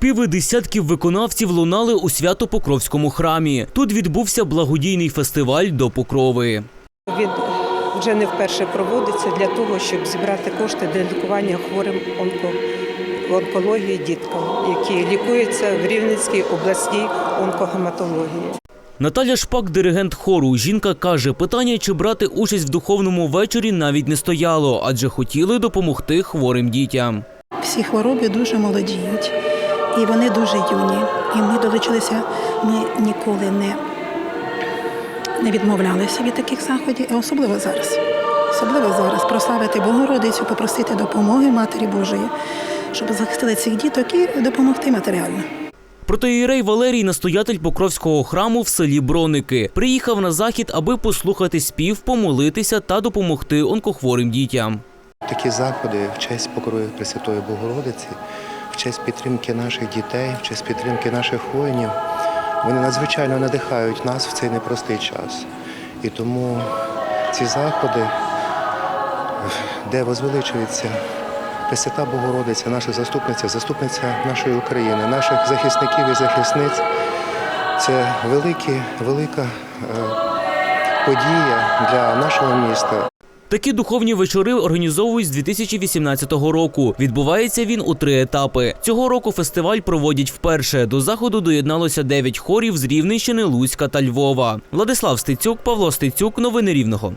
Співи десятків виконавців лунали у Свято-Покровському храмі. Тут відбувся благодійний фестиваль до Покрови. Він вже не вперше проводиться для того, щоб зібрати кошти для лікування хворим онкології діткам, які лікуються в Рівненській обласній онкогематології. Наталя Шпак, диригент хору. Жінка каже, питання, чи брати участь в духовному вечорі, навіть не стояло, адже хотіли допомогти хворим дітям. Всі хвороби дуже молодіють, і вони дуже юні. І ми долучилися, ми ніколи не, не відмовлялися від таких заходів, а особливо зараз. Особливо зараз прославити Богородицю, попросити допомоги Матері Божої, щоб захистити цих діток і допомогти матеріально. Протоїрей Валерій, настоятель Покровського храму в селі Броники, приїхав на захід, аби послухати спів, помолитися та допомогти онкохворим дітям. Такі заходи в честь покрови Пресвятої Богородиці, честь підтримки наших дітей, в честь підтримки наших воїнів, вони надзвичайно надихають нас в цей непростий час. І тому ці заходи, де возвеличується Пресвята Богородиця, наша заступниця, заступниця нашої України, наших захисників і захисниць, це велика е, подія для нашого міста. Такі духовні вечори організовують з 2018 року. Відбувається він у три етапи. Цього року фестиваль проводять вперше. До заходу доєдналося дев'ять хорів з Рівненщини, Луцька та Львова. Владислав Стецюк, Павло Стецюк. Новини Рівного.